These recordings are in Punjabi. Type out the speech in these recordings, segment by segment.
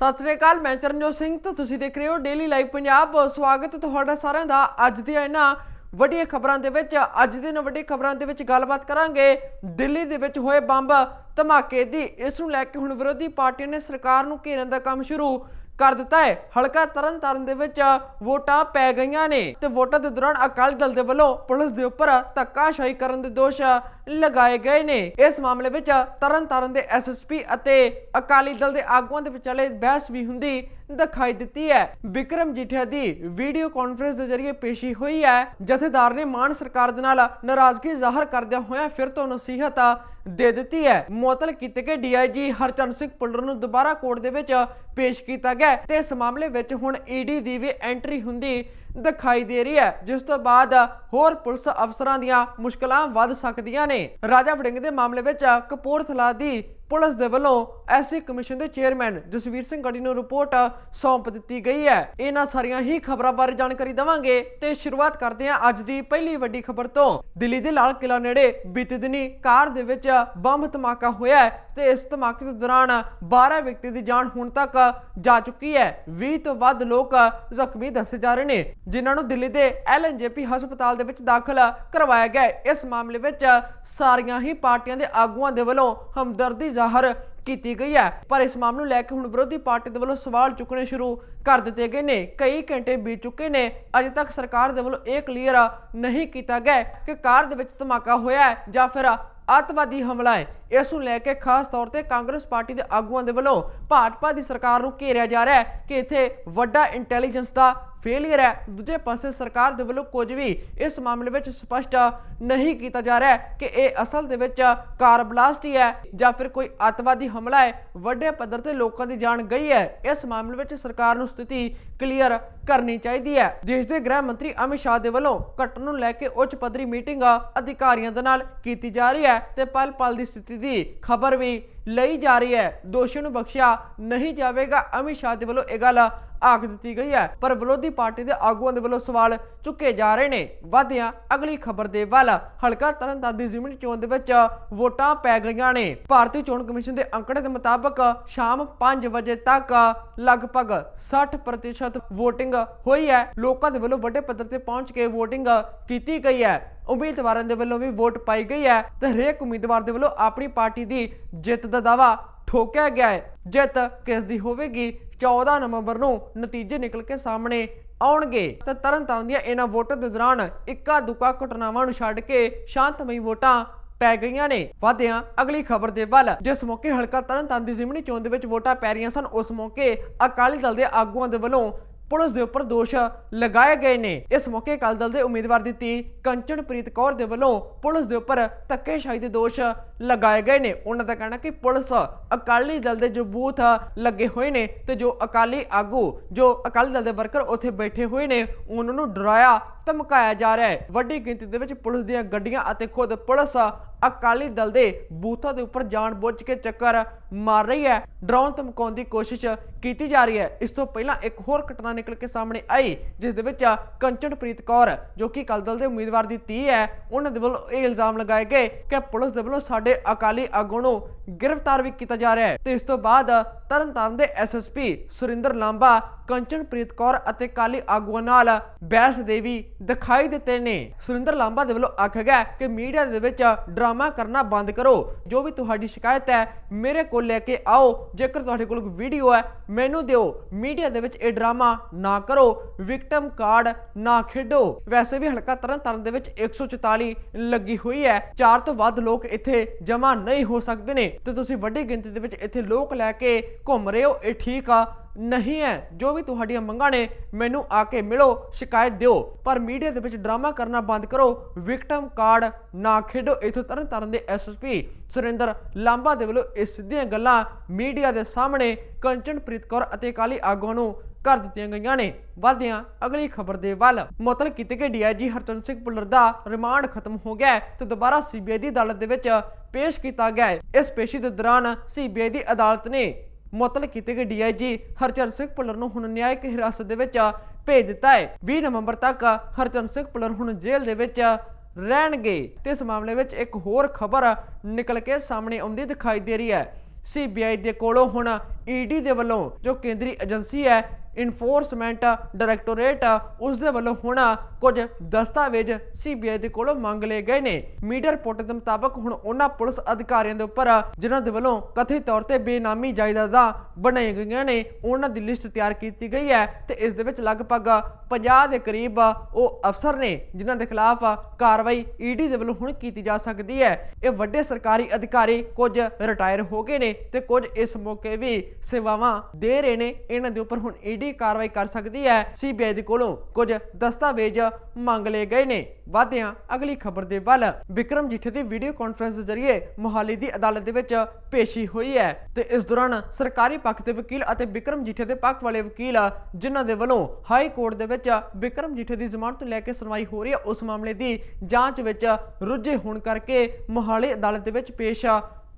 ਸਤਿ ਸ੍ਰੀ ਅਕਾਲ, ਮੈਂ ਚਰਨਜੋਤ ਸਿੰਘ ਤੇ ਤੁਸੀਂ ਦੇਖ ਰਹੇ ਹੋ ਡੇਲੀ ਲਾਈਵ ਪੰਜਾਬ ਸਵਾਗਤ ਤੁਹਾਡਾ ਸਾਰਿਆਂ ਦਾ ਅੱਜ ਦੀਆਂ ਇਹਨਾਂ ਵੱਡੀਆਂ ਖਬਰਾਂ ਦੇ ਵਿੱਚ। ਅੱਜ ਦੇ ਇਹਨਾਂ ਵੱਡੀਆਂ ਖਬਰਾਂ ਦੇ ਵਿੱਚ ਗੱਲਬਾਤ ਕਰਾਂਗੇ ਦਿੱਲੀ ਦੇ ਵਿੱਚ ਹੋਏ ਬੰਬ ਧਮਾਕੇ ਦੀ। ਇਸ ਨੂੰ ਲੈ ਕੇ ਹੁਣ ਵਿਰੋਧੀ ਪਾਰਟੀਆਂ ਨੇ ਸਰਕਾਰ ਨੂੰ ਘੇਰਨ ਦਾ ਕੰਮ ਸ਼ੁਰੂ ਕਰ ਦਿੱਤਾ ਹੈ। ਹਲਕਾ ਤਰਨ ਤਰਨਤਾਰਨ ਦੇ ਵਿੱਚ ਵੋਟਾਂ ਪੈ ਗਈਆਂ ਨੇ ਤੇ ਵੋਟਾਂ ਦੇ ਦੌਰਾਨ ਅਕਾਲੀ ਦਲ ਦੇ ਵੱਲੋਂ ਪੁਲਿਸ ਦੇ ਉੱਪਰ ਧੱਕਾਸ਼ਾਹੀ ਕਰਨ ਦੇ ਦੋਸ਼ ਲਗਾਏ ਗਏ ਨੇ। ਇਸ ਮਾਮਲੇ ਵਿੱਚ ਤਰਨਤਾਰਨ ਦੇ ਐਸਐਸਪੀ ਅਤੇ ਅਕਾਲੀ ਦਲ ਦੇ ਆਗੂਆਂ ਦੇ ਵਿਚਾਲੇ ਬਹਿਸ ਵੀ ਹੁੰਦੀ ਦਿਖਾਈ ਦਿੱਤੀ ਹੈ। ਵਿਕਰਮ ਜੀਠਿਆ ਦੀ ਵੀਡੀਓ ਕਾਨਫਰੰਸ ਦੇ ਜ਼ਰੀਏ ਪੇਸ਼ੀ ਹੋਈ ਹੈ। ਜਥੇਦਾਰ ਨੇ ਮਾਨ ਸਰਕਾਰ ਦੇ ਨਾਲ ਨਾਰਾਜ਼ਗੀ ਜ਼ਾਹਰ ਕਰਦਿਆਂ ਹੋਇਆਂ ਫਿਰ ਤੋਂ ਨਸੀਹਤ ਦੇ ਦਿੱਤੀ ਹੈ। ਮੁਅਤਲ ਕੀਤੇ ਗਏ ਡੀਆਈਜੀ ਹਰਚੰਦ ਸਿੰਘ ਪੁੱਲਰ ਨੂੰ ਦੁਬਾਰਾ ਕੋਰਟ ਦੇ ਵਿੱਚ ਪੇਸ਼ ਕੀਤਾ ਗਿਆ ਤੇ ਇਸ ਮਾਮਲੇ ਵਿੱਚ ਹੁਣ ਈਡੀ ਦੀ ਵੀ ਐਂਟਰੀ ਹੁੰਦੀ ਦਿਖਾਈ ਦੇ ਰਹੀ ਹੈ, ਜਿਸ ਤੋਂ ਬਾਅਦ ਹੋਰ ਪੁਲਿਸ ਅਫਸਰਾਂ ਦੀਆਂ ਮੁਸ਼ਕਲਾਂ ਵੱਧ ਸਕਦੀਆਂ ਨੇ। ਰਾਜਾ ਵੜਿੰਗ ਦੇ ਮਾਮਲੇ ਵਿੱਚ ਕਪੂਰਥਲਾ ਦੀ ਪੁਲਿਸ ਦੇ ਵੱਲੋਂ ਐਸਸੀ ਕਮਿਸ਼ਨ ਦੇ ਚੇਅਰਮੈਨ ਜਸਵੀਰ ਸਿੰਘ ਗੜੀ ਨੂੰ ਰਿਪੋਰਟ ਸੌਂਪ ਦਿੱਤੀ ਗਈ ਹੈ। ਇਹਨਾਂ ਸਾਰੀਆਂ ਹੀ ਖਬਰਾਂ ਬਾਰੇ ਜਾਣਕਾਰੀ ਦਵਾਂਗੇ ਤੇ ਸ਼ੁਰੂਆਤ ਕਰਦੇ ਹਾਂ ਅੱਜ ਦੀ ਪਹਿਲੀ ਵੱਡੀ ਖਬਰ ਤੋਂ। ਦਿੱਲੀ ਦੇ ਲਾਲ ਕਿਲਾ ਨੇੜੇ ਬੀਤੇ ਦਿਨੀ ਕਾਰ ਦੇ ਵਿੱਚ ਬੰਬ ਧਮਾਕਾ ਹੋਇਆ ਤੇ ਇਸ ਧਮਾਕੇ ਦੇ ਦੌਰਾਨ 12 ਵਿਅਕਤੀ ਦੀ ਜਾਨ ਹੁਣ ਤੱਕ ਜਾ ਚੁੱਕੀ ਹੈ। 20 ਤੋਂ ਵੱਧ ਲੋਕ ਜ਼ਖਮੀ ਦੱਸੇ ਜਾ ਰਹੇ ਨੇ, ਜਿਨ੍ਹਾਂ ਨੂੰ ਦਿੱਲੀ ਦੇ ਐਲਐਨਜੇਪੀ ਹਸਪਤਾਲ ਦੇ ਵਿੱਚ ਦਾਖਲ ਕਰਵਾਇਆ ਗਿਆ ਇਸ ਮਾਮਲੇ ਵਿੱਚ ਸਾਰੀਆਂ ਹੀ ਪਾਰਟੀਆਂ ਦੇ ਆਗੂਆਂ ਦੇ ਵੱਲੋਂ ਹਮਦਰਦੀ ਜ਼ਾਹਰ ਕੀਤੀ ਗਈ ਹੈ। ਪਰ ਇਸ ਮਾਮਲੇ ਨੂੰ ਲੈ ਕੇ ਹੁਣ ਵਿਰੋਧੀ ਪਾਰਟੀ ਦੇ ਵੱਲੋਂ ਸਵਾਲ ਚੁੱਕਣੇ ਸ਼ੁਰੂ ਕਰ ਦਿੱਤੇ ਗਏ ਨੇ। ਕਈ ਘੰਟੇ ਬੀਤ ਚੁੱਕੇ ਨੇ। ਅਜੇ ਤੱਕ ਸਰਕਾਰ ਦੇ ਵੱਲੋਂ ਇਹ ਕਲੀਅਰ ਨਹੀਂ ਕੀਤਾ ਗਿਆ ਕਿ ਕਾਰ ਦੇ ਵਿੱਚ ਧਮਾਕਾ ਹੋਇਆ ਹੈ ਜਾਂ ਫਿਰ ਅੱਤਵਾਦੀ ਹਮਲਾ ਹੈ। ਇਸ ਨੂੰ ਲੈ ਕੇ ਖਾਸ ਤੌਰ ਤੇ ਕਾਂਗਰਸ ਪਾਰਟੀ ਦੇ ਆਗੂਆਂ ਦੇ ਵੱਲੋਂ ਭਾਜਪਾ ਦੀ ਸਰਕਾਰ ਨੂੰ ਘੇਰਿਆ ਜਾ ਰਿਹਾ ਹੈ ਕਿ ਇੱਥੇ ਵੱਡਾ ਇੰਟੈਲੀਜੈਂਸ ਦਾ ਫੇਲਿਅਰ ਹੈ। ਦੂਜੇ ਪਾਸੇ ਸਰਕਾਰ ਦੇ ਵੱਲੋਂ ਕੁਝ ਵੀ ਇਸ ਮਾਮਲੇ ਵਿੱਚ ਸਪਸ਼ਟ ਨਹੀਂ ਕੀਤਾ ਜਾ ਰਿਹਾ ਕਿ ਇਹ ਅਸਲ ਦੇ ਵਿੱਚ ਕਾਰ ਬਲਾਸਟ ਹੀ ਹੈ ਜਾਂ ਫਿਰ ਕੋਈ ਅੱਤਵਾਦੀ ਹਮਲਾ ਹੈ। ਵੱਡੇ ਪੱਧਰ ਤੇ ਲੋਕਾਂ ਦੀ ਜਾਨ ਗਈ ਹੈ। ਇਸ ਮਾਮਲੇ ਵਿੱਚ ਸਰਕਾਰ ਨੂੰ ਸਥਿਤੀ ਕਲੀਅਰ ਕਰਨੀ ਚਾਹੀਦੀ ਹੈ। ਦੇਸ਼ ਦੇ ਗ੍ਰਹਿ ਮੰਤਰੀ ਅਮਿਤ ਸ਼ਾਹ ਦੇ ਵੱਲੋਂ ਘਟਨਾ ਨੂੰ ਲੈ ਕੇ ਉੱਚ ਪੱਧਰੀ ਮੀਟਿੰਗ ਅਧਿਕਾਰੀਆਂ ਦੇ ਨਾਲ ਕੀਤੀ ਜਾ ਰਹੀ ਹੈ ਤੇ ਪਲ ਪਲ ਦੀ ਸਥਿਤੀ ਦੀ ਖਬਰ ਵੀ ਲਈ ਜਾ ਰਹੀ ਹੈ। ਦੋਸ਼ੀ ਨੂੰ ਬਖਸ਼ਿਆ ਨਹੀਂ ਜਾਵੇਗਾ। ਅਮਿਤ ਸ਼ਾਹ ਦੇ ਵੱਲੋਂ ਇਹ ਗੱਲ ਆਖ ਦਿੱਤੀ ਗਈ ਹੈ। ਪਰ ਵਿਰੋਧੀ ਪਾਰਟੀ ਦੇ ਆਗੂਆਂ ਦੇ ਵੱਲੋਂ ਸਵਾਲ ਚੁੱਕੇ ਜਾ ਰਹੇ ਨੇ। ਵਧਿਆ ਅਗਲੀ ਖਬਰ ਦੇ ਵੱਲ ਹਲਕਾ ਤਰਨਤਾਰਨ ਦੀ ਜ਼ਿਮਨੀ ਚੋਣ ਦੇ ਵਿੱਚ ਵੋਟਾਂ ਪੈ ਗਈਆਂ ਨੇ। ਭਾਰਤੀ ਚੋਣ ਕਮਿਸ਼ਨ ਦੇ ਅੰਕੜੇ ਦੇ ਮੁਤਾਬਕ ਸ਼ਾਮ 5 ਵਜੇ ਤੱਕ ਲਗਭਗ 60% VOTING ਹੋਈ ਹੈ। ਲੋਕਾਂ ਦੇ ਵੱਲੋਂ ਵੱਡੇ ਪੱਧਰ ਤੇ ਪਹੁੰਚ ਕੇ VOTING ਕੀਤੀ ਗਈ ਹੈ। ਉਮੀਦਵਾਰਾਂ ਦੇ ਵੱਲੋਂ ਵੀ ਵੋਟ ਪਾਈ ਗਈ ਹੈ। ਤੇ ਹਰੇਕ ਉਮੀਦਵਾਰ ਦੇ ਵੱਲੋਂ ਆਪਣੀ ਪਾਰਟੀ ਦੀ ਜਿੱਤ ਦਾ ਦਾਵਾ ਠੋਕਿਆ ਗਿਆ ਹੈ। ਜਿੱਤ ਕਿਸ ਦੀ ਹੋਵੇਗੀ? 14 ਨਵੰਬਰ ਨੂੰ ਨਤੀਜੇ ਨਿਕਲ ਕੇ ਸਾਹਮਣੇ ਆਉਣਗੇ। ਤੇ ਤਰਨਤਾਰਨ ਦੀਆਂ ਇਹਨਾਂ ਵੋਟਾਂ ਦੇ ਦੌਰਾਨ ਇੱਕਾ ਦੁੱਕਾ ਘਟਨਾਵਾਂ ਨੂੰ ਛੱਡ ਕੇ ਸ਼ਾਂਤਮਈ ਵੋਟਾਂ ਪੈ ਗਈਆਂ ਨੇ। ਵਾਧਿਆਂ, ਅਗਲੀ ਖਬਰ ਦੇ ਵੱਲ। ਜਿਸ ਮੌਕੇ ਹਲਕਾ ਤਰਨਤਾਰਨ ਦੀ ਜ਼ਿਮਨੀ ਚੋਣ ਦੇ ਵਿੱਚ ਵੋਟਾਂ ਪੈ ਰਹੀਆਂ ਸਨ, ਉਸ ਮੌਕੇ ਅਕਾਲੀ ਦਲ ਦੇ ਆਗੂਆਂ ਦੇ ਵੱਲੋਂ ਪੁਲਿਸ ਦੇ ਉੱਪਰ ਦੋਸ਼ ਲਗਾਏ ਗਏ ਨੇ। ਇਸ ਮੌਕੇ ਅਕਾਲੀ ਦਲ ਦੇ ਉਮੀਦਵਾਰ ਦੀ ਕੰਚਨਪ੍ਰੀਤ ਕੌਰ ਦੇ ਵੱਲੋਂ ਪੁਲਿਸ ਦੇ ਉੱਪਰ ਧੱਕੇਸ਼ਾਹੀ ਦੇ ਦੋਸ਼ ਲਗਾਏ ਗਏ ਨੇ। ਉਹਨਾਂ ਦਾ ਕਹਿਣਾ ਕਿ ਪੁਲਿਸ ਅਕਾਲੀ ਦਲ ਦੇ ਜੋ ਬੂਥ ਲੱਗੇ ਹੋਏ ਨੇ ਤੇ ਜੋ ਅਕਾਲੀ ਆਗੂ, ਜੋ ਅਕਾਲੀ ਦਲ ਦੇ ਵਰਕਰ ਉੱਥੇ ਬੈਠੇ ਹੋਏ ਨੇ, ਉਹਨਾਂ ਨੂੰ ਡਰਾਇਆ, ਧਮਕਾਇਆ ਜਾ ਰਿਹਾ ਹੈ। ਵੱਡੀ ਗਿਣਤੀ ਦੇ ਵਿੱਚ ਪੁਲਿਸ ਦੀਆਂ ਗੱਡੀਆਂ ਅਤੇ ਖੁਦ ਪੁਲਿਸ ਅਕਾਲੀ ਦਲ ਦੇ ਬੂਥਾਂ ਦੇ ਉੱਪਰ ਜਾਣ ਬੁੱਝ ਕੇ ਚੱਕਰ ਮਾਰ ਰਹੀ ਹੈ। ਡਰਾਉਣ ਧਮਕਾਉਣ ਦੀ ਕੋਸ਼ਿਸ਼ ਕੀਤੀ ਜਾ ਰਹੀ ਹੈ। ਇਸ ਤੋਂ ਪਹਿਲਾਂ ਇੱਕ ਹੋਰ ਘਟਨਾ ਨਿਕਲ ਕੇ ਸਾਹਮਣੇ ਆਈ, ਜਿਸ ਦੇ ਵਿੱਚ ਕੰਚਨਪ੍ਰੀਤ ਕੌਰ, ਜੋ ਕਿ ਅਕਾਲੀ ਦੇ ਉਮੀਦਵਾਰ ਦੀ ਧੀ ਹੈ, ਉਹਨਾਂ ਦੇ ਵੱਲੋਂ ਇਹ ਇਲਜ਼ਾਮ ਲਗਾਏ ਗਏ ਕਿ ਪੁਲਿਸ ਦੇ ਵੱਲੋਂ ਸਾਡੇ ਅਕਾਲੀ ਆਗੂ ਨੂੰ ਗ੍ਰਿਫਤਾਰ ਵੀ ਕੀਤਾ ਜਾ ਰਿਹਾ ਹੈ। ਤੇ ਇਸ ਤੋਂ ਬਾਅਦ ਤਰਨਤਾਰਨ ਦੇ ਐਸਐਸਪੀ ਸੁਰਿੰਦਰ ਲਾਂਬਾ, ਕੰਚਨਪ੍ਰੀਤ ਕੌਰ ਅਤੇ ਕਾਲੀ ਆਗੂਆਂ ਨਾਲ ਬਹਿਸ ਦੇ ਵੀ ਦਿਖਾਈ ਦਿੱਤੇ ਨੇ। ਸੁਰਿੰਦਰ ਲਾਂਬਾ ਦੇ ਵੱਲੋਂ ਆਖਿਆ ਗਿਆ ਕਿ ਮੀਡੀਆ ਦੇ ਵਿੱਚ ਡਰਾਮਾ ਕਰਨਾ ਬੰਦ ਕਰੋ। ਜੋ ਵੀ ਤੁਹਾਡੀ ਸ਼ਿਕਾਇਤ ਹੈ, ਮੇਰੇ ਕੋਲ ਲੈ ਕੇ ਆਓ। ਜੇਕਰ ਤੁਹਾਡੇ ਕੋਲ ਵੀਡੀਓ ਹੈ, ਮੈਨੂੰ ਦਿਓ। ਮੀਡੀਆ ਦੇ ਵਿੱਚ ਇਹ ਡਰਾਮਾ ਨਾ ਕਰੋ। ਵਿਕਟਮ ਕਾਰਡ ਨਾ ਖੇਡੋ। ਵੈਸੇ ਵੀ ਹਲਕਾ ਤਰਨ ਤਾਰਨ ਦੇ ਵਿੱਚ 144 ਲੱਗੀ ਹੋਈ ਹੈ। ਚਾਰ ਤੋਂ ਵੱਧ ਲੋਕ ਇੱਥੇ ਜਮ੍ਹਾਂ ਨਹੀਂ ਹੋ ਸਕਦੇ ਨੇ। ਤੇ ਤੁਸੀਂ ਵੱਡੀ ਗਿਣਤੀ ਦੇ ਵਿੱਚ ਇੱਥੇ ਲੋਕ ਲੈ ਕੇ ਘੁੰਮ ਰਹੇ ਹੋ। ਇਹ ਠੀਕ ਆ। ਨਹੀਂ ਹੈ। ਜੋ ਵੀ ਤੁਹਾਡੀਆਂ ਮੰਗਾਂ ਨੇ, ਮੈਨੂੰ ਆ ਕੇ ਮਿਲੋ, ਸ਼ਿਕਾਇਤ ਦਿਓ। ਪਰ ਮੀਡੀਆ ਦੇ ਵਿੱਚ ਡਰਾਮਾ ਕਰਨਾ ਬੰਦ ਕਰੋ। ਵਿਕਟਮ ਕਾਰਡ ਨਾ ਖੇਡੋ। ਇਥੋਂ ਤਰਨ ਤਾਰਨ ਦੇ ਐਸਐਸਪੀ ਸੁਰਿੰਦਰ ਲਾਂਬਾ ਦੇ ਵੱਲੋਂ ਇਹ ਸਿੱਧੀਆਂ ਗੱਲਾਂ ਮੀਡੀਆ ਦੇ ਸਾਹਮਣੇ ਕੰਚਨਪ੍ਰੀਤ ਕੌਰ ਅਤੇ ਕਾਲੀ ਆਗੂਆਂ ਨੂੰ ਕਰ ਦਿੱਤੀਆਂ ਗਈਆਂ ਨੇ। ਵਧਦਿਆਂ ਅਗਲੀ ਖਬਰ ਦੇ ਵੱਲ। ਮੁਅਤਲ ਕੀਤੇ ਗਏ ਡੀਆਈਜੀ ਹਰਚੰਦ ਸਿੰਘ ਪੁੱਲਰ ਦਾ ਰਿਮਾਂਡ ਖਤਮ ਹੋ ਗਿਆ ਹੈ ਤੇ ਦੁਬਾਰਾ ਸੀਬੀਆਈ ਦੀ ਅਦਾਲਤ ਦੇ ਵਿੱਚ ਪੇਸ਼ ਕੀਤਾ ਗਿਆ ਹੈ। ਇਸ ਪੇਸ਼ੀ ਦੇ ਦੌਰਾਨ ਸੀਬੀਆਈ ਦੀ ਅਦਾਲਤ ਨੇ ਮੁਅਤਲ ਕੀਤੇ ਗਏ ਡੀਆਈਜੀ ਹਰਚਰਨ ਸਿੰਘ ਪੁੱਲਰ ਨੂੰ ਹੁਣ ਨਿਆਇਕ ਹਿਰਾਸਤ ਦੇ ਵਿੱਚ ਭੇਜ ਦਿੱਤਾ ਹੈ। 20 ਨਵੰਬਰ ਤੱਕ ਹਰਚਰਨ ਸਿੰਘ ਪੁੱਲਰ ਹੁਣ ਜੇਲ੍ਹ ਦੇ ਵਿੱਚ ਰਹਿਣਗੇ। ਤੇ ਇਸ ਮਾਮਲੇ ਵਿੱਚ ਇੱਕ ਹੋਰ ਖਬਰ ਨਿਕਲ ਕੇ ਸਾਹਮਣੇ ਆਉਂਦੀ ਦਿਖਾਈ ਦੇ ਰਹੀ ਹੈ। ਸੀਬੀਆਈ ਦੇ ਕੋਲੋਂ ਹੁਣ ਈਡੀ ਦੇ ਵੱਲੋਂ ਜੋ ਕੇਂਦਰੀ ਏਜੰਸੀ ਹੈ ਇਨਫੋਰਸਮੈਂਟ ਡਾਇਰੈਕਟੋਰੇਟ ਉਸ ਦੇ ਵੱਲੋਂ ਹੁਣ ਕੁਝ ਦਸਤਾਵੇਜ਼ ਸੀਬੀਆਈ ਦੇ ਕੋਲੋਂ ਮੰਗ ਲਏ ਗਏ ਨੇ। ਮੀਡੀਆ ਰਿਪੋਰਟ ਦੇ ਮੁਤਾਬਕ ਹੁਣ ਉਹਨਾਂ ਪੁਲਿਸ ਅਧਿਕਾਰੀਆਂ ਦੇ ਉੱਪਰ, ਜਿਨ੍ਹਾਂ ਦੇ ਵੱਲੋਂ ਕਥਿਤ ਤੌਰ ਤੇ ਬੇਨਾਮੀ ਜਾਇਦਾਦਾਂ ਬਣਾਈਆਂ ਗਈਆਂ ਨੇ, ਉਹਨਾਂ ਦੀ ਲਿਸਟ ਤਿਆਰ ਕੀਤੀ ਗਈ ਹੈ ਤੇ ਇਸ ਦੇ ਵਿੱਚ ਲਗਭਗ 50 ਦੇ ਕਰੀਬ ਉਹ ਅਫਸਰ ਨੇ, ਜਿਨ੍ਹਾਂ ਦੇ ਖਿਲਾਫ ਕਾਰਵਾਈ ਈਡੀ ਦੇ ਵੱਲੋਂ ਹੁਣ ਕੀਤੀ ਜਾ ਸਕਦੀ ਹੈ। ਇਹ ਵੱਡੇ ਸਰਕਾਰੀ ਅਧਿਕਾਰੀ ਕੁਝ ਰਿਟਾਇਰ ਹੋ ਗਏ ਨੇ ਤੇ ਕੁਝ ਇਸ ਮੌਕੇ ਵੀ ਸੇਵਾਵਾਂ ਦੇ ਰਹੇ ਨੇ। ਇਹਨਾਂ ਦੇ ਉੱਪਰ ਹੁਣ ਈਡੀ ਕਾਰਵਾਈ ਕਰ ਸਕਦੀ ਹੈ। ਸੀਬੀਆਈ ਦੇ ਕੋਲੋਂ ਕੁਝ ਦਸਤਾਵੇਜ਼ ਮੰਗ ਲਏ ਗਏ ਨੇ। ਵਾਧਿਆਂ ਅਗਲੀ ਖਬਰ ਦੇ ਵੱਲ ਵਿਕਰਮ ਜੀਠੇ ਦੀ ਵੀਡੀਓ ਕਾਨਫਰੰਸ ਦੇ ਜ਼ਰੀਏ ਮੋਹਾਲੀ ਦੀ ਅਦਾਲਤ ਦੇ ਵਿੱਚ ਪੇਸ਼ੀ ਹੋਈ ਹੈ ਤੇ ਇਸ ਦੌਰਾਨ ਸਰਕਾਰੀ ਪੱਖ ਦੇ ਵਕੀਲ ਅਤੇ ਵਿਕਰਮ ਜੀਠੇ ਦੇ ਪੱਖ ਵਾਲੇ ਵਕੀਲ, ਜਿਨ੍ਹਾਂ ਦੇ ਵੱਲੋਂ ਹਾਈ ਕੋਰਟ ਦੇ ਵਿੱਚ ਵਿਕਰਮ ਜਿੱਠੇ ਦੀ ਜ਼ਮਾਨਤ ਲੈ ਕੇ ਸੁਣਵਾਈ ਹੋ ਰਹੀ ਹੈ, ਉਸ ਮਾਮਲੇ ਦੀ ਜਾਂਚ ਵਿੱਚ ਰੁੱਝੇ ਹੋਣ ਕਰਕੇ ਮੋਹਾਲੀ ਅਦਾਲਤ ਦੇ ਵਿੱਚ ਪੇਸ਼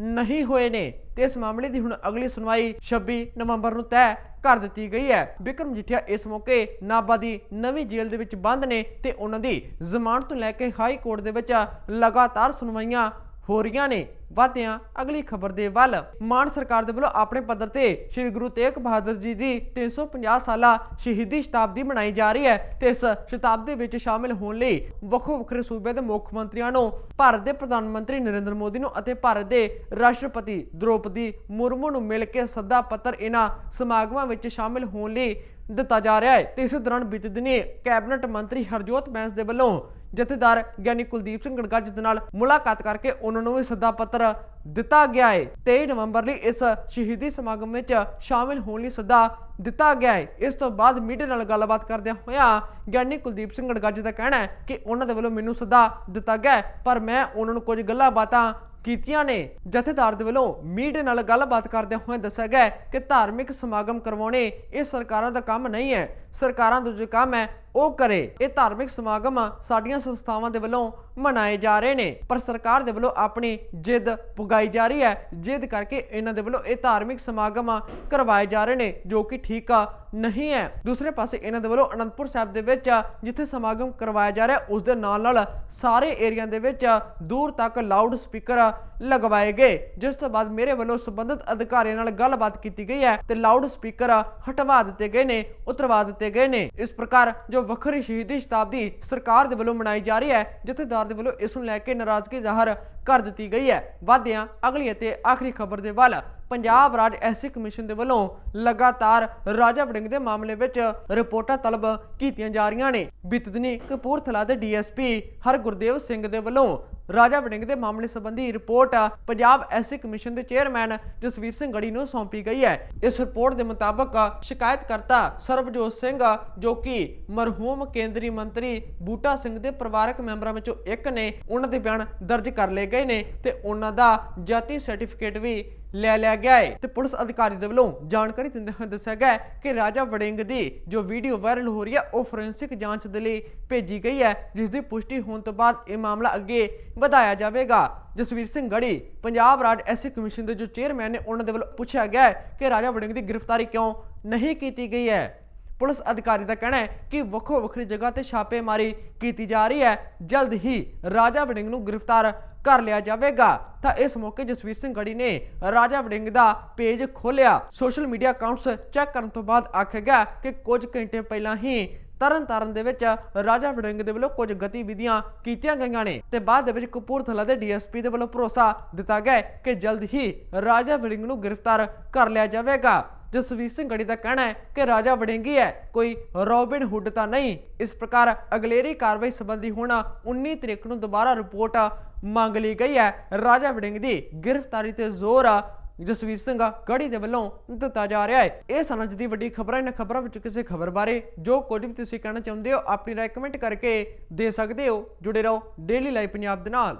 ਨਹੀਂ ਹੋਏ ਨੇ ਤੇ ਇਸ ਮਾਮਲੇ ਦੀ ਹੁਣ ਅਗਲੀ ਸੁਣਵਾਈ 26 ਨਵੰਬਰ ਨੂੰ ਤੈਅ ਕਰ ਦਿੱਤੀ ਗਈ ਹੈ। ਵਿਕਰਮ ਜੀਠਿਆ ਇਸ ਮੌਕੇ ਨਾਭਾ ਦੀ ਨਵੀਂ ਜੇਲ੍ਹ ਦੇ ਵਿੱਚ ਬੰਦ ਨੇ ਤੇ ਉਹਨਾਂ ਦੀ ਜ਼ਮਾਨਤ ਤੋਂ ਲੈ ਕੇ ਹਾਈ ਕੋਰਟ ਦੇ ਵਿੱਚ ਲਗਾਤਾਰ ਸੁਣਵਾਈਆਂ ਹੋ ਰਹੀਆਂ ਨੇ। ਵਾਧਿਆਂ, ਅਗਲੀ ਖਬਰ ਦੇ ਵੱਲ। ਮਾਨ ਸਰਕਾਰ ਦੇ ਵੱਲੋਂ ਆਪਣੇ ਪੱਧਰ ਤੇ ਸ੍ਰੀ ਗੁਰੂ ਤੇਗ ਬਹਾਦਰ ਜੀ ਦੀ 350 ਸਾਲਾ ਸ਼ਹੀਦੀ ਸ਼ਤਾਬਦੀ ਮਨਾਈ ਜਾ ਰਹੀ ਹੈ ਤੇ ਇਸ ਸ਼ਤਾਬਦੀ ਵਿੱਚ ਸ਼ਾਮਿਲ ਹੋਣ ਲਈ ਵੱਖੋ ਵੱਖਰੇ ਸੂਬਿਆਂ ਦੇ ਮੁੱਖ ਮੰਤਰੀਆਂ ਨੂੰ, ਭਾਰਤ ਦੇ ਪ੍ਰਧਾਨ ਮੰਤਰੀ ਨਰਿੰਦਰ ਮੋਦੀ ਨੂੰ ਅਤੇ ਭਾਰਤ ਦੇ ਰਾਸ਼ਟਰਪਤੀ ਦ੍ਰੋਪਦੀ ਮੁਰਮੂ ਨੂੰ ਮਿਲ ਕੇ ਸੱਦਾ ਪੱਤਰ ਇਹਨਾਂ ਸਮਾਗਮਾਂ ਵਿੱਚ ਸ਼ਾਮਿਲ ਹੋਣ ਲਈ ਦਿੱਤਾ ਜਾ ਰਿਹਾ ਹੈ। ਤੇ ਇਸ ਦੌਰਾਨ ਬੀਤੇ ਦਿਨੀ ਕੈਬਨਿਟ ਮੰਤਰੀ ਹਰਜੋਤ ਬੈਂਸ ਦੇ ਵੱਲੋਂ ਜਥੇਦਾਰ ਗਿਆਨੀ ਕੁਲਦੀਪ ਸਿੰਘ ਗੜਗੱਜ ਦੇ ਨਾਲ ਮੁਲਾਕਾਤ ਕਰਕੇ ਉਹਨਾਂ ਨੂੰ ਵੀ ਸੱਦਾ ਪੱਤਰ ਦਿੱਤਾ ਗਿਆ ਹੈ। 23 ਨਵੰਬਰ ਲਈ ਇਸ ਸ਼ਹੀਦੀ ਸਮਾਗਮ ਵਿੱਚ ਸ਼ਾਮਿਲ ਹੋਣ ਲਈ ਸੱਦਾ ਦਿੱਤਾ ਗਿਆ ਹੈ। ਇਸ ਤੋਂ ਬਾਅਦ ਮੀਡੀਆ ਨਾਲ ਗੱਲਬਾਤ ਕਰਦਿਆਂ ਹੋਇਆ ਗਿਆਨੀ ਕੁਲਦੀਪ ਸਿੰਘ ਗੜਗੱਜ ਦਾ ਕਹਿਣਾ ਹੈ ਕਿ ਉਹਨਾਂ ਦੇ ਵੱਲੋਂ ਮੈਨੂੰ ਸੱਦਾ ਦਿੱਤਾ ਗਿਆ ਪਰ ਮੈਂ ਉਹਨਾਂ ਨੂੰ ਕੁਝ ਗੱਲਾਂ ਬਾਤਾਂ ਕੀਤੀਆਂ ਨੇ। ਜਥੇਦਾਰ ਦੇ ਵੱਲੋਂ ਮੀਡੀਆ ਨਾਲ ਗੱਲਬਾਤ ਕਰਦਿਆਂ ਹੋਏ ਦੱਸਿਆ ਗਿਆ ਕਿ ਧਾਰਮਿਕ ਸਮਾਗਮ ਕਰਵਾਉਣੇ ਇਹ ਸਰਕਾਰਾਂ ਦਾ ਕੰਮ ਨਹੀਂ ਹੈ। ਸਰਕਾਰਾਂ ਦਾ ਜੋ ਕੰਮ ਹੈ ਉਹ ਕਰੇ। ਇਹ ਧਾਰਮਿਕ ਸਮਾਗਮ ਸਾਡੀਆਂ ਸੰਸਥਾਵਾਂ ਦੇ ਵੱਲੋਂ ਮਨਾਏ ਜਾ ਰਹੇ ਨੇ। ਪਰ ਸਰਕਾਰ ਦੇ ਵੱਲੋਂ ਆਪਣੀ ਜਿੱਦ ਪੁਗਾਈ ਜਾ ਰਹੀ ਹੈ। ਜਿੱਦ ਕਰਕੇ ਇਹਨਾਂ ਦੇ ਵੱਲੋਂ ਇਹ ਧਾਰਮਿਕ ਸਮਾਗਮ ਕਰਵਾਏ ਜਾ ਰਹੇ ਨੇ, ਜੋ ਕਿ ਠੀਕ ਨਹੀਂ ਹੈ। ਦੂਸਰੇ ਪਾਸੇ ਇਹਨਾਂ ਦੇ ਵੱਲੋਂ ਅਨੰਦਪੁਰ ਸਾਹਿਬ ਦੇ ਵਿੱਚ ਜਿੱਥੇ ਸਮਾਗਮ ਕਰਵਾਇਆ ਜਾ ਰਿਹਾ ਉਸ ਦੇ ਨਾਲ ਨਾਲ ਸਾਰੇ ਏਰੀਆ ਦੇ ਵਿੱਚ ਦੂਰ ਤੱਕ ਲਾਊਡ ਸਪੀਕਰ ਲਗਵਾਏ ਗਏ। ਜਿਸ ਤੋਂ ਬਾਅਦ ਮੇਰੇ ਵੱਲੋਂ ਸੰਬੰਧਿਤ ਅਧਿਕਾਰੀਆਂ ਨਾਲ ਗੱਲਬਾਤ ਕੀਤੀ ਗਈ ਹੈ ਤੇ ਲਾਊਡ ਸਪੀਕਰ ਹਟਵਾ ਦਿੱਤੇ ਗਏ ਨੇ, ਉਤਰਵਾ ਦਿੱਤੇ ਗਏ ਨੇ। ਇਸ ਪ੍ਰਕਾਰ ਜੋ ਵੱਖਰੀ ਸ਼ਹੀਦੀ ਸ਼ਤਾਬਦੀ ਸਰਕਾਰ ਦੇ ਵੱਲੋਂ ਮਨਾਈ ਜਾ ਰਹੀ ਹੈ, ਜਥੇਦਾਰ ਦੇ ਵੱਲੋਂ ਇਸ ਨੂੰ ਲੈ ਕੇ ਨਾਰਾਜ਼ਗੀ ਜ਼ਾਹਰ ਕਰ ਦਿੱਤੀ ਗਈ ਹੈ। ਵਾਧਿਆਂ, ਅਗਲੀ ਅਤੇ ਆਖਰੀ ਖਬਰ ਦੇ ਵੱਲ ਪੰਜਾਬ ਰਾਜ ਐਸਸੀ ਕਮਿਸ਼ਨ ਦੇ ਵੱਲੋਂ ਲਗਾਤਾਰ ਰਾਜਾ ਵੜਿੰਗ ਦੇ ਮਾਮਲੇ ਵਿੱਚ ਰਿਪੋਰਟਾਂ ਤਲਬ ਕੀਤੀਆਂ ਜਾ ਰਹੀਆਂ ਨੇ। ਬੀਤਦਨੀ ਕਪੂਰਥਲਾ ਦੇ ਡੀਐਸਪੀ ਹਰਗੁਰਦੇਵ ਸਿੰਘ ਦੇ ਵੱਲੋਂ ਰਾਜਾ ਵੜਿੰਗ ਦੇ ਮਾਮਲੇ ਸੰਬੰਧੀ ਰਿਪੋਰਟ ਪੰਜਾਬ ਐਸਸੀ ਕਮਿਸ਼ਨ ਦੇ ਚੇਅਰਮੈਨ ਜਸਵੀਰ ਸਿੰਘ ਗੜੀ ਨੂੰ ਸੌਂਪੀ ਗਈ ਹੈ। ਇਸ ਰਿਪੋਰਟ ਦੇ ਮੁਤਾਬਕ ਸ਼ਿਕਾਇਤਕਰਤਾ ਸਰਬਜੋਤ ਸਿੰਘ, ਜੋ ਕਿ ਮਰਹੂਮ ਕੇਂਦਰੀ ਮੰਤਰੀ ਬੂਟਾ ਸਿੰਘ ਦੇ ਪਰਿਵਾਰਕ ਮੈਂਬਰਾਂ ਵਿੱਚੋਂ ਇੱਕ ਨੇ, ਉਹਨਾਂ ਦੇ ਬਿਆਨ ਦਰਜ ਕਰ ਲਏ ਗਏ ਨੇ ਤੇ ਉਹਨਾਂ ਦਾ ਜਾਤੀ ਸਰਟੀਫਿਕੇਟ ਵੀ ਲੈ ਲਿਆ ਗਿਆ ਹੈ ਤੇ ਪੁਲਿਸ ਅਧਿਕਾਰੀ ਦੇ ਵੱਲੋਂ ਜਾਣਕਾਰੀ ਦਿੰਦੇ ਹੋਏ ਦੱਸਿਆ ਗਿਆ ਹੈ ਕਿ ਰਾਜਾ ਵੜਿੰਗ ਦੀ ਜੋ ਵੀਡੀਓ ਵਾਇਰਲ ਹੋ ਰਹੀ ਹੈ, ਉਹ ਫੋਰੈਂਸਿਕ ਜਾਂਚ ਦੇ ਲਈ ਭੇਜੀ ਗਈ ਹੈ, ਜਿਸ ਦੀ ਪੁਸ਼ਟੀ ਹੋਣ ਤੋਂ ਬਾਅਦ ਇਹ ਮਾਮਲਾ ਅੱਗੇ ਵਧਾਇਆ ਜਾਵੇਗਾ। ਜਸਵੀਰ ਸਿੰਘ ਗੜੀ, ਪੰਜਾਬ ਰਾਜ ਐਸਸੀ ਕਮਿਸ਼ਨ ਦੇ ਜੋ ਚੇਅਰਮੈਨ ਨੇ, ਉਹਨਾਂ ਦੇ ਵੱਲੋਂ ਪੁੱਛਿਆ ਗਿਆ ਕਿ ਰਾਜਾ ਵੜਿੰਗ ਦੀ ਗ੍ਰਿਫਤਾਰੀ ਕਿਉਂ ਨਹੀਂ ਕੀਤੀ ਗਈ ਹੈ। ਪੁਲਿਸ ਅਧਿਕਾਰੀ ਦਾ ਕਹਿਣਾ ਹੈ ਕਿ ਵੱਖੋ ਵੱਖਰੀ ਜਗ੍ਹਾ ਤੇ ਛਾਪੇਮਾਰੀ ਕੀਤੀ ਜਾ ਰਹੀ ਹੈ। ਜਲਦ ਹੀ ਰਾਜਾ ਵੜਿੰਗ ਨੂੰ ਗ੍ਰਿਫਤਾਰ ਕਰ ਲਿਆ ਜਾਵੇਗਾ। ਤਾਂ ਇਸ ਮੌਕੇ ਜਸਵੀਰ ਸਿੰਘ ਗੜੀ ਨੇ ਰਾਜਾ ਵੜਿੰਗ ਦਾ ਪੇਜ ਖੋਲਿਆ ਸੋਸ਼ਲ ਮੀਡੀਆ ਅਕਾਊਂਟਸ ਚੈੱਕ ਕਰਨ ਤੋਂ ਬਾਅਦ ਆਖਿਆ ਗਿਆ ਕਿ ਕੁਝ ਘੰਟੇ ਪਹਿਲਾਂ ਹੀ ਤਰਨ ਤਾਰਨ ਦੇ ਵਿੱਚ ਰਾਜਾ ਵੜਿੰਗ ਦੇ ਵੱਲੋਂ ਕੁਝ ਗਤੀਵਿਧੀਆਂ ਕੀਤੀਆਂ ਗਈਆਂ ਨੇ ਤੇ ਬਾਅਦ ਦੇ ਵਿੱਚ ਕਪੂਰਥਲਾ ਦੇ ਡੀਐਸਪੀ ਦੇ ਵੱਲੋਂ ਭਰੋਸਾ ਦਿੱਤਾ ਗਿਆ ਕਿ ਜਲਦ ਹੀ ਰਾਜਾ ਵੜਿੰਗ ਨੂੰ ਗ੍ਰਿਫਤਾਰ ਕਰ ਲਿਆ ਜਾਵੇਗਾ। ਜਸਵੀਰ ਸਿੰਘ ਗੜੀ ਦਾ ਕਹਿਣਾ ਹੈ ਕਿ ਰਾਜਾ ਵੜਿੰਗੀ ਹੈ। ਕੋਈ ਰੋਬਿਨ ਹੁੱਡ ਤਾਂ ਨਹੀਂ। ਇਸ ਪ੍ਰਕਾਰ ਅਗਲੇਰੀ ਕਾਰਵਾਈ ਸੰਬੰਧੀ ਹੁਣ 19 ਤਰੀਕ ਨੂੰ ਦੁਬਾਰਾ ਰਿਪੋਰਟ ਮੰਗ ਲਈ ਗਈ ਹੈ। ਰਾਜਾ ਵੜਿੰਗ ਦੀ ਗ੍ਰਿਫਤਾਰੀ ਤੇ ਜ਼ੋਰ ਜਸਵੀਰ ਸਿੰਘ ਗੜੀ ਦੇ ਵੱਲੋਂ ਦਿੱਤਾ ਜਾ ਰਿਹਾ ਹੈ। ਇਹ ਸਨ ਅੱਜ ਦੀ ਵੱਡੀ ਖਬਰਾਂ ਇਹਨਾਂ ਖਬਰਾਂ ਵਿੱਚ ਕਿਸੇ ਖਬਰ ਬਾਰੇ ਜੋ ਕੁਝ ਵੀ ਤੁਸੀਂ ਕਹਿਣਾ ਚਾਹੁੰਦੇ ਹੋ, ਆਪਣੀ ਰਾਏ ਕਮੈਂਟ ਕਰਕੇ ਦੇ ਸਕਦੇ ਹੋ। ਜੁੜੇ ਰਹੋ ਡੇਲੀ ਲਾਈਵ ਪੰਜਾਬ ਦੇ ਨਾਲ।